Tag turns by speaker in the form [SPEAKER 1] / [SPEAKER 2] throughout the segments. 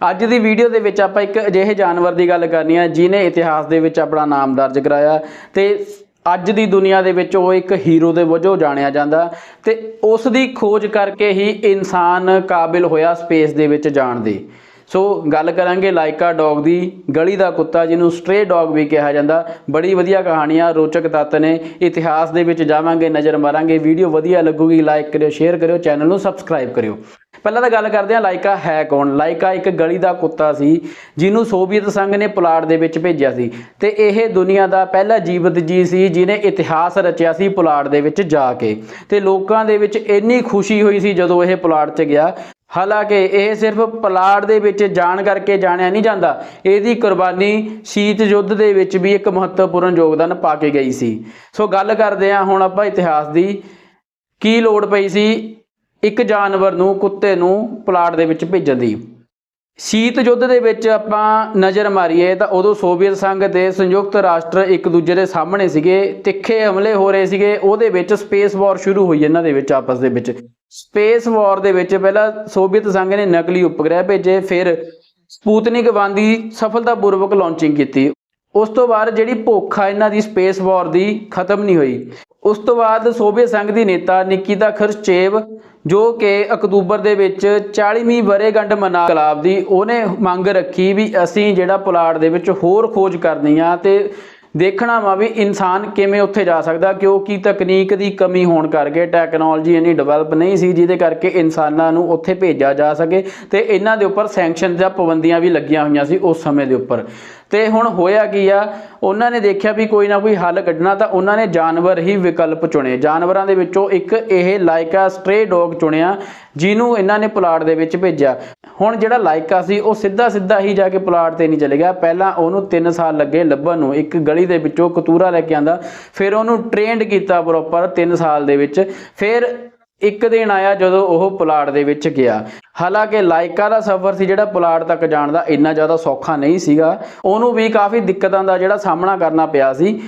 [SPEAKER 1] ਅੱਜ ਦੀ ਵੀਡੀਓ ਦੇ ਵਿੱਚ ਆਪਾਂ ਇੱਕ ਅਜਿਹੇ ਜਾਨਵਰ ਦੀ ਗੱਲ ਕਰਨੀ ਹੈ ਜਿਨੇ ਇਤਿਹਾਸ ਦੇ ਵਿੱਚ ਆਪਣਾ ਨਾਮ ਦਰਜ ਕਰਾਇਆ ਤੇ ਅੱਜ ਦੀ ਦੁਨੀਆ ਦੇ ਵਿੱਚ ਉਹ ਇੱਕ ਹੀਰੋ ਦੇ ਵਜੋਂ ਜਾਣਿਆ ਜਾਂਦਾ ਤੇ ਉਸ ਦੀ ਖੋਜ ਕਰਕੇ ਹੀ ਇਨਸਾਨ ਕਾਬਿਲ ਹੋਇਆ ਸਪੇਸ ਦੇ ਵਿੱਚ ਜਾਣ ਦੀ। ਸੋ ਗੱਲ ਕਰਾਂਗੇ ਲਾਇਕਾ ਡੌਗ ਦੀ, ਗਲੀ ਦਾ ਕੁੱਤਾ ਜਿਹਨੂੰ ਸਟ੍ਰੇ ਡੌਗ ਵੀ ਕਿਹਾ ਜਾਂਦਾ। ਬੜੀ ਵਧੀਆ ਕਹਾਣੀਆਂ ਰੋਚਕ ਤੱਤ ਨੇ। ਇਤਿਹਾਸ ਦੇ ਵਿੱਚ ਜਾਵਾਂਗੇ, ਨਜ਼ਰ ਮਾਰਾਂਗੇ। ਵੀਡੀਓ ਵਧੀਆ ਲੱਗੂਗੀ ਲਾਈਕ ਕਰਿਓ, ਸ਼ੇਅਰ ਕਰਿਓ, ਚੈਨਲ ਨੂੰ ਸਬਸਕ੍ਰਾਈਬ ਕਰਿਓ। ਪਹਿਲਾਂ ਤਾਂ ਗੱਲ ਕਰਦੇ ਹਾਂ, ਲਾਇਕਾ ਹੈ ਕੌਣ? ਲਾਇਕਾ ਇੱਕ ਗਲੀ ਦਾ ਕੁੱਤਾ ਸੀ, ਜਿਹਨੂੰ ਸੋਵੀਅਤ ਸੰਘ ਨੇ ਪੁਲਾੜ ਦੇ ਵਿੱਚ ਭੇਜਿਆ ਸੀ। ਤੇ ਇਹ ਦੁਨੀਆ ਦਾ ਪਹਿਲਾ ਜੀਵਤ ਜੀ ਸੀ, ਜਿਹਨੇ ਇਤਿਹਾਸ ਰਚਿਆ ਸੀ ਪੁਲਾੜ ਦੇ ਵਿੱਚ ਜਾ ਕੇ। ਤੇ ਲੋਕਾਂ ਦੇ ਵਿੱਚ ਇੰਨੀ ਖੁਸ਼ੀ ਹੋਈ ਸੀ ਜਦੋਂ ਇਹ ਪੁਲਾੜ 'ਚ ਗਿਆ। ਹਾਲਾਂਕਿ ਇਹ ਸਿਰਫ ਪਲਾੜ ਦੇ ਵਿੱਚ ਜਾਣ ਕਰਕੇ ਜਾਣਿਆ ਨਹੀਂ ਜਾਂਦਾ। ਇਹਦੀ ਕੁਰਬਾਨੀ ਸ਼ੀਤ ਯੁੱਧ ਦੇ ਵਿੱਚ ਵੀ ਇੱਕ ਮਹੱਤਵਪੂਰਨ ਯੋਗਦਾਨ ਪਾ ਕੇ ਗਈ ਸੀ। ਸੋ ਗੱਲ ਕਰਦੇ ਹਾਂ ਹੁਣ ਆਪਾਂ ਇਤਿਹਾਸ ਦੀ। ਕੀ ਲੋੜ ਪਈ ਸੀ? ਇੱਕ ਜਾਨਵਰ ਨੂੰ, ਕੁੱਤੇ ਨੂੰ ਪਲਾਟ ਦੇ ਵਿੱਚ ਭੇਜਣ ਦੀ। ਸ਼ੀਤ ਯੁੱਧ ਦੇ ਵਿੱਚ ਆਪਾਂ ਨਜ਼ਰ ਮਾਰੀਏ ਤਾਂ ਉਦੋਂ ਸੋਵੀਅਤ ਸੰਘ ਤੇ ਸੰਯੁਕਤ ਰਾਸ਼ਟਰ ਇੱਕ ਦੂਜੇ ਦੇ ਸਾਹਮਣੇ ਸੀਗੇ, ਤਿੱਖੇ ਹਮਲੇ ਹੋ ਰਹੇ ਸੀਗੇ, ਉਹਦੇ ਵਿੱਚ ਸਪੇਸ ਵਾਰ ਸ਼ੁਰੂ ਹੋਈ ਇਹਨਾਂ ਦੇ ਵਿੱਚ, ਆਪਸ ਦੇ ਵਿੱਚ। ਸਪੇਸ ਵਾਰ ਦੇ ਵਿੱਚ ਪਹਿਲਾਂ ਸੋਵੀਅਤ ਸੰਘ ਨੇ ਨਕਲੀ ਉਪਗ੍ਰਹਿ ਭੇਜੇ, ਫਿਰ ਸਪੂਤਨਿਕ 1 ਦੀ ਸਫਲਤਾਪੂਰਵਕ ਲਾਂਚਿੰਗ ਕੀਤੀ। ਉਸ ਤੋਂ ਬਾਅਦ ਜਿਹੜੀ ਭੁੱਖ ਆ, ਇਹਨਾਂ ਦੀ ਸਪੇਸ ਵਾਰ ਦੀ ਖਤਮ ਨਹੀਂ ਹੋਈ। ਉਸ ਤੋਂ ਬਾਅਦ ਸੋਵੀਅਤ ਸੰਘ ਦੀ ਨੇਤਾ ਨਿਕੀਤਾ ਖਰਚੇਵ ਜੋ ਕਿ ਅਕਤੂਬਰ ਦੇ ਵਿੱਚ 40ਵੀਂ ਵਰ੍ਹੇਗੰਢ ਮਨਾ ਕਲਾਬ ਦੀ, ਉਹਨੇ ਮੰਗ ਰੱਖੀ ਵੀ ਅਸੀਂ ਜਿਹੜਾ ਪੁਲਾੜ ਦੇ ਵਿੱਚ ਹੋਰ ਖੋਜ ਕਰਨੀ ਆ ਤੇ ਦੇਖਣਾ ਵਾ ਵੀ ਇਨਸਾਨ ਕਿਵੇਂ ਉੱਥੇ ਜਾ ਸਕਦਾ ਕਿਉਂਕਿ ਤਕਨੀਕ ਦੀ ਕਮੀ ਹੋਣ ਕਰਕੇ ਟੈਕਨੋਲੋਜੀ ਇੰਨੀ ਡਿਵੈਲਪ ਨਹੀਂ ਸੀ, ਜਿਹਦੇ ਕਰਕੇ ਇਨਸਾਨਾਂ ਨੂੰ ਉੱਥੇ ਭੇਜਿਆ ਜਾ ਸਕੇ ਤੇ ਇਹਨਾਂ ਦੇ ਉੱਪਰ ਸੈਂਕਸ਼ਨ ਜਾਂ ਪਾਬੰਦੀਆਂ ਵੀ ਲੱਗੀਆਂ ਹੋਈਆਂ ਸੀ ਉਸ ਸਮੇਂ ਦੇ ਉੱਪਰ। ਤੇ ਹੁਣ ਹੋਇਆ ਕੀ ਆ, ਉਹਨਾਂ ਨੇ ਦੇਖਿਆ ਵੀ ਕੋਈ ਨਾ ਕੋਈ ਹੱਲ ਕੱਢਣਾ ਤਾਂ ਉਹਨਾਂ ਨੇ ਜਾਨਵਰ ਹੀ ਵਿਕਲਪ ਚੁਣੇ। ਜਾਨਵਰਾਂ ਦੇ ਵਿੱਚੋਂ ਇੱਕ ਇਹ ਲਾਇਕਾ ਸਟ੍ਰੇ ਡੌਗ ਚੁਣਿਆ, ਜਿਹਨੂੰ ਇਹਨਾਂ ਨੇ ਪਲਾਟ ਦੇ ਵਿੱਚ ਭੇਜਿਆ। ਹੁਣ ਜਿਹੜਾ ਲਾਇਕਾ ਸੀ, ਉਹ ਸਿੱਧਾ ਸਿੱਧਾ ਹੀ ਜਾ ਕੇ ਪਲਾਟ ਤੇ ਨਹੀਂ ਚਲੇ ਗਿਆ। ਪਹਿਲਾਂ ਉਹਨੂੰ 3 ਸਾਲ ਲੱਗੇ ਲੱਭਣ ਨੂੰ। ਇੱਕ ਗਲੀ ਦੇ ਵਿੱਚੋਂ ਕਤੂਰਾ ਲੈ ਕੇ ਆਂਦਾ। ਫਿਰ ਉਹਨੂੰ ਟ੍ਰੇਨਡ ਕੀਤਾ ਪ੍ਰੋਪਰ 3 ਸਾਲ ਦੇ ਵਿੱਚ। ਫਿਰ ਇੱਕ ਦਿਨ ਆਇਆ ਜਦੋਂ ਉਹ ਪੁਲਾੜ ਦੇ ਵਿੱਚ ਗਿਆ। ਹਾਲਾਂਕਿ ਲਾਇਕਾ ਦਾ ਸਫ਼ਰ ਸੀ ਜਿਹੜਾ ਪਲਾਟ ਤੱਕ ਜਾਣ ਦਾ ਇੰਨਾ ਜ਼ਿਆਦਾ ਸੌਖਾ ਨਹੀਂ ਸੀਗਾ। ਉਹਨੂੰ ਵੀ ਕਾਫੀ ਦਿੱਕਤਾਂ ਦਾ ਜਿਹੜਾ ਸਾਹਮਣਾ ਕਰਨਾ ਪਿਆ ਸੀ।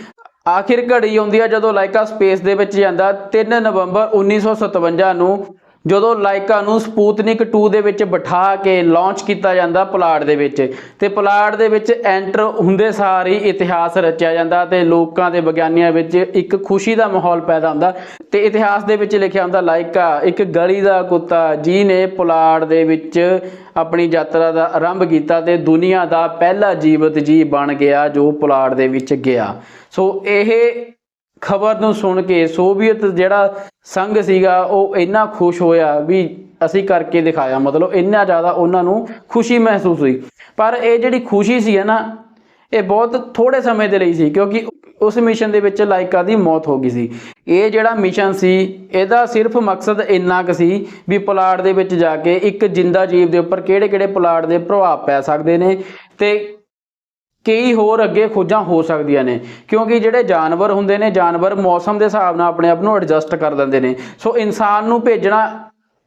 [SPEAKER 1] ਆਖਿਰ ਘੜੀ ਆਉਂਦੀ ਆ ਜਦੋਂ ਲਾਇਕਾ ਸਪੇਸ ਦੇ ਵਿੱਚ ਜਾਂਦਾ। 3 ਨਵੰਬਰ 1957 ਨੂੰ ਜਦੋਂ ਲਾਇਕਾ ਨੂੰ ਸਪੂਤਨਿਕ 2 ਦੇ ਵਿੱਚ ਬਿਠਾ ਕੇ ਲਾਂਚ ਕੀਤਾ ਜਾਂਦਾ ਪੁਲਾੜ ਦੇ ਵਿੱਚ, ਤੇ ਪੁਲਾੜ ਦੇ ਵਿੱਚ ਐਂਟਰ ਹੁੰਦੇ ਸਾਰ ਹੀ ਇਤਿਹਾਸ ਰਚਿਆ ਜਾਂਦਾ ਤੇ ਲੋਕਾਂ ਦੇ ਵਿਗਿਆਨੀਆਂ ਵਿੱਚ ਇੱਕ ਖੁਸ਼ੀ ਦਾ ਮਾਹੌਲ ਪੈਦਾ ਹੁੰਦਾ। ਤੇ ਇਤਿਹਾਸ ਦੇ ਵਿੱਚ ਲਿਖਿਆ ਹੁੰਦਾ, ਲਾਇਕਾ, ਇੱਕ ਗਲੀ ਦਾ ਕੁੱਤਾ, ਜਿਹਨੇ ਪੁਲਾੜ ਦੇ ਵਿੱਚ ਆਪਣੀ ਯਾਤਰਾ ਦਾ ਆਰੰਭ ਕੀਤਾ ਤੇ ਦੁਨੀਆ ਦਾ ਪਹਿਲਾ ਜੀਵਤ ਜੀ ਬਣ ਗਿਆ ਜੋ ਪੁਲਾੜ ਦੇ ਵਿੱਚ ਗਿਆ। ਸੋ ਇਹ ਖਬਰ ਨੂੰ ਸੁਣ ਕੇ ਸੋਵੀਅਤ ਜਿਹੜਾ ਸੰਘ ਸੀਗਾ, ਉਹ ਇੰਨਾ ਖੁਸ਼ ਹੋਇਆ ਵੀ ਅਸੀਂ ਕਰਕੇ ਦਿਖਾਇਆ। ਮਤਲਬ ਇੰਨਾ ਜ਼ਿਆਦਾ ਉਹਨਾਂ ਨੂੰ ਖੁਸ਼ੀ ਮਹਿਸੂਸ ਹੋਈ। ਪਰ ਇਹ ਜਿਹੜੀ ਖੁਸ਼ੀ ਸੀ ਹੈ ਨਾ, ਇਹ ਬਹੁਤ ਥੋੜੇ ਸਮੇਂ ਦੇ ਲਈ ਸੀ, ਕਿਉਂਕਿ ਉਸ ਮਿਸ਼ਨ ਦੇ ਵਿੱਚ ਲਾਇਕਾ ਦੀ ਮੌਤ ਹੋ ਗਈ ਸੀ। ਇਹ ਜਿਹੜਾ ਮਿਸ਼ਨ ਸੀ, ਇਹਦਾ ਸਿਰਫ ਮਕਸਦ ਇੰਨਾ ਕੁ ਸੀ ਵੀ ਪਲਾਟ ਦੇ ਵਿੱਚ ਜਾ ਕੇ ਇੱਕ ਜਿੰਦਾ ਜੀਵ ਦੇ ਉੱਪਰ ਕਿਹੜੇ-ਕਿਹੜੇ ਪਲਾਟ ਦੇ ਪ੍ਰਭਾਵ ਪੈ ਸਕਦੇ ਨੇ ਤੇ ਕਈ ਹੋਰ ਅੱਗੇ ਖੋਜਾਂ ਹੋ ਸਕਦੀਆਂ ਨੇ, ਕਿਉਂਕਿ ਜਿਹੜੇ ਜਾਨਵਰ ਹੁੰਦੇ ਨੇ, ਜਾਨਵਰ ਮੌਸਮ ਦੇ ਹਿਸਾਬ ਨਾਲ ਆਪਣੇ ਆਪ ਨੂੰ ਐਡਜਸਟ ਕਰ ਦਿੰਦੇ ਨੇ। ਸੋ ਇਨਸਾਨ ਨੂੰ ਭੇਜਣਾ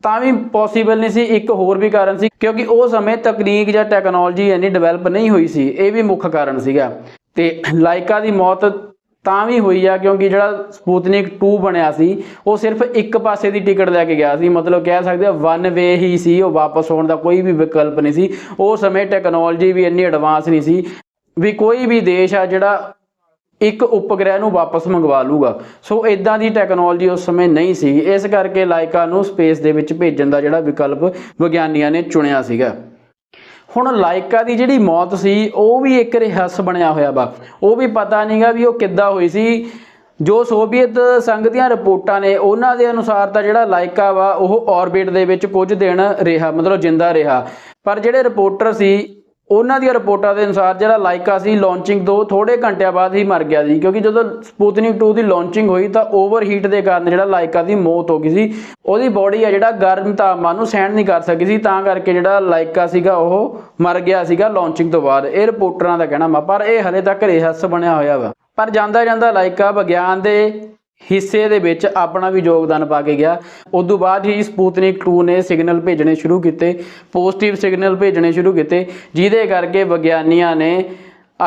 [SPEAKER 1] ਤਾਂ ਵੀ ਪੋਸੀਬਲ ਨਹੀਂ ਸੀ, ਇੱਕ ਹੋਰ ਵੀ ਕਾਰਨ ਸੀ, ਕਿਉਂਕਿ ਉਹ ਸਮੇਂ ਤਕਨੀਕ ਜਾਂ ਟੈਕਨੋਲੋਜੀ ਇੰਨੀ ਡਿਵੈਲਪ ਨਹੀਂ ਹੋਈ ਸੀ, ਇਹ ਵੀ ਮੁੱਖ ਕਾਰਨ ਸੀਗਾ। ਤੇ ਲਾਇਕਾ ਦੀ ਮੌਤ ਤਾਂ ਵੀ ਹੋਈ ਆ, ਕਿਉਂਕਿ ਜਿਹੜਾ ਸਪੂਤਨਿਕ 2 ਬਣਿਆ ਸੀ, ਉਹ ਸਿਰਫ ਇੱਕ ਪਾਸੇ ਦੀ ਟਿਕਟ ਲੈ ਕੇ ਗਿਆ ਸੀ। ਮਤਲਬ ਕਹਿ ਸਕਦੇ ਆ ਵਨ ਵੇ ਹੀ ਸੀ, ਉਹ ਵਾਪਸ ਆਉਣ ਦਾ ਕੋਈ ਵੀ ਵਿਕਲਪ ਨਹੀਂ ਸੀ। ਉਹ ਸਮੇਂ ਟੈਕਨੋਲੋਜੀ ਵੀ ਇੰਨੀ ਐਡਵਾਂਸ ਨਹੀਂ ਸੀ। ਵੀ ਕੋਈ ਵੀ ਦੇਸ਼ ਆ ਜਿਹੜਾ ਇੱਕ ਉਪਗ੍ਰਹਿ ਨੂੰ ਵਾਪਸ ਮੰਗਵਾ ਲੂਗਾ। ਸੋ ਇਦਾਂ ਦੀ ਟੈਕਨੋਲੋਜੀ ਉਸ ਸਮੇਂ ਨਹੀਂ ਸੀ। ਇਸ ਕਰਕੇ ਲਾਇਕਾ ਨੂੰ ਸਪੇਸ ਦੇ ਵਿੱਚ ਭੇਜਣ ਦਾ ਜਿਹੜਾ ਵਿਕਲਪ ਵਿਗਿਆਨੀਆਂ ਨੇ ਚੁਣਿਆ ਸੀਗਾ। ਹੁਣ ਲਾਇਕਾ ਦੀ ਜਿਹੜੀ ਮੌਤ ਸੀ, ਉਹ ਵੀ ਇੱਕ ਰਹੱਸ ਬਣਿਆ ਹੋਇਆ ਵਾ। ਉਹ ਵੀ ਪਤਾ ਨਹੀਂਗਾ ਵੀ ਉਹ ਕਿੱਦਾਂ ਹੋਈ ਸੀ। ਜੋ ਸੋਵੀਅਤ ਸੰਘ ਦੀਆਂ ਰਿਪੋਰਟਾਂ ਨੇ, ਉਹਨਾਂ ਦੇ ਅਨੁਸਾਰ ਤਾਂ ਜਿਹੜਾ ਲਾਇਕਾ ਵਾ, ਉਹ ਔਰਬਿਟ ਦੇ ਵਿੱਚ ਕੁਝ ਦਿਨ ਰਿਹਾ, ਮਤਲਬ ਜਿੰਦਾ ਰਿਹਾ। ਪਰ ਜਿਹੜੇ ਰਿਪੋਰਟਰ ਸੀ ਉਹਨਾਂ ਦੀਆਂ ਰਿਪੋਰਟਾਂ ਦੇ ਅਨੁਸਾਰ ਜਿਹੜਾ ਲਾਇਕਾ ਸੀ ਲਾਂਚਿੰਗ ਤੋਂ ਥੋੜੇ ਘੰਟਿਆਂ ਬਾਅਦ ਹੀ ਮਰ ਗਿਆ ਸੀ, ਕਿਉਂਕਿ ਜਦੋਂ ਸਪੂਤਨਿਕ 2 ਦੀ ਲਾਂਚਿੰਗ ਹੋਈ ਤਾਂ ਓਵਰਹੀਟ ਦੇ ਕਾਰਨ ਜਿਹੜਾ ਲਾਇਕਾ ਦੀ ਮੌਤ ਹੋ ਗਈ ਸੀ। ਉਹਦੀ ਬੋਡੀ ਆ ਜਿਹੜਾ ਗਰਮ ਤਾਪਮਾਨ ਨੂੰ ਸਹਿਣ ਨਹੀਂ ਕਰ ਸਕੀ ਸੀ, ਤਾਂ ਕਰਕੇ ਜਿਹੜਾ ਲਾਇਕਾ ਸੀਗਾ ਉਹ ਮਰ ਗਿਆ ਸੀਗਾ ਲਾਂਚਿੰਗ ਤੋਂ ਬਾਅਦ। ਇਹ ਰਿਪੋਰਟਰਾਂ ਦਾ ਕਹਿਣਾ ਵਾ, ਪਰ ਇਹ ਹਲੇ ਤੱਕ ਰਹੱਸ ਬਣਿਆ ਹੋਇਆ ਵਾ। ਪਰ ਜਾਂਦਾ ਜਾਂਦਾ ਲਾਇਕਾ ਵਿਗਿਆਨ ਦੇ ਹਿੱਸੇ ਦੇ ਵਿੱਚ ਆਪਣਾ ਵੀ ਯੋਗਦਾਨ ਪਾ ਕੇ ਗਿਆ। ਉਸ ਤੋਂ ਬਾਅਦ ਹੀ ਸਪੂਤਨਿਕ 2 ਨੇ ਸਿਗਨਲ ਭੇਜਣੇ ਸ਼ੁਰੂ ਕੀਤੇ। ਪੋਜ਼ਿਟਿਵ ਸਿਗਨਲ ਭੇਜਣੇ ਸ਼ੁਰੂ ਕੀਤੇ, ਜਿਹਦੇ ਕਰਕੇ ਵਿਗਿਆਨੀਆਂ ਨੇ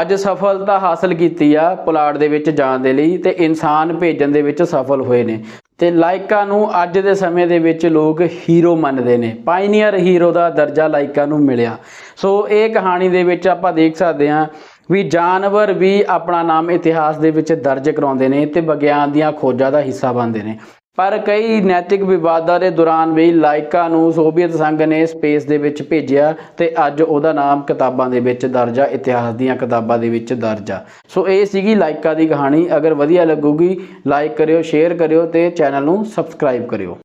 [SPEAKER 1] ਅੱਜ ਸਫਲਤਾ ਹਾਸਲ ਕੀਤੀ ਆ ਪੁਲਾੜ ਦੇ ਵਿੱਚ ਜਾਣ ਦੇ ਲਈ ਤੇ ਇਨਸਾਨ ਭੇਜਣ ਦੇ ਵਿੱਚ ਸਫਲ ਹੋਏ ਨੇ। ਤੇ ਲਾਇਕਾ ਨੂੰ ਅੱਜ ਦੇ ਸਮੇਂ ਦੇ ਵਿੱਚ ਲੋਕ ਹੀਰੋ ਮੰਨਦੇ ਨੇ। ਪਾਇਨੀਅਰ ਹੀਰੋ ਦਾ ਦਰਜਾ ਲਾਇਕਾ ਨੂੰ ਮਿਲਿਆ। ਸੋ ਇਹ ਕਹਾਣੀ ਦੇ ਵਿੱਚ ਆਪਾਂ ਦੇਖ ਸਕਦੇ ਹਾਂ ਵੀ ਜਾਨਵਰ ਵੀ ਆਪਣਾ ਨਾਮ ਇਤਿਹਾਸ ਦੇ ਵਿੱਚ ਦਰਜ ਕਰਾਉਂਦੇ ਨੇ ਤੇ ਵਿਗਿਆਨ ਦੀਆਂ ਖੋਜਾਂ ਦਾ ਹਿੱਸਾ ਬਣਦੇ ਨੇ। ਪਰ ਕਈ ਨੈਤਿਕ ਵਿਵਾਦਾਂ ਦੇ ਦੌਰਾਨ ਵੀ ਲਾਇਕਾ ਨੂੰ ਸੋਵੀਅਤ ਸੰਘ ਨੇ ਸਪੇਸ ਦੇ ਵਿੱਚ ਭੇਜਿਆ ਤੇ ਅੱਜ ਉਹਦਾ ਨਾਮ ਕਿਤਾਬਾਂ ਦੇ ਵਿੱਚ ਦਰਜ ਆ, ਇਤਿਹਾਸ ਦੀਆਂ ਕਿਤਾਬਾਂ ਦੇ ਵਿੱਚ ਦਰਜ ਆ। ਸੋ ਇਹ ਸੀਗੀ ਲਾਇਕਾ ਦੀ ਕਹਾਣੀ। ਅਗਰ ਵਧੀਆ ਲੱਗੂਗੀ ਲਾਈਕ ਕਰਿਓ ਸ਼ੇਅਰ ਕਰਿਓ ਤੇ ਚੈਨਲ ਨੂੰ ਸਬਸਕ੍ਰਾਈਬ ਕਰਿਓ।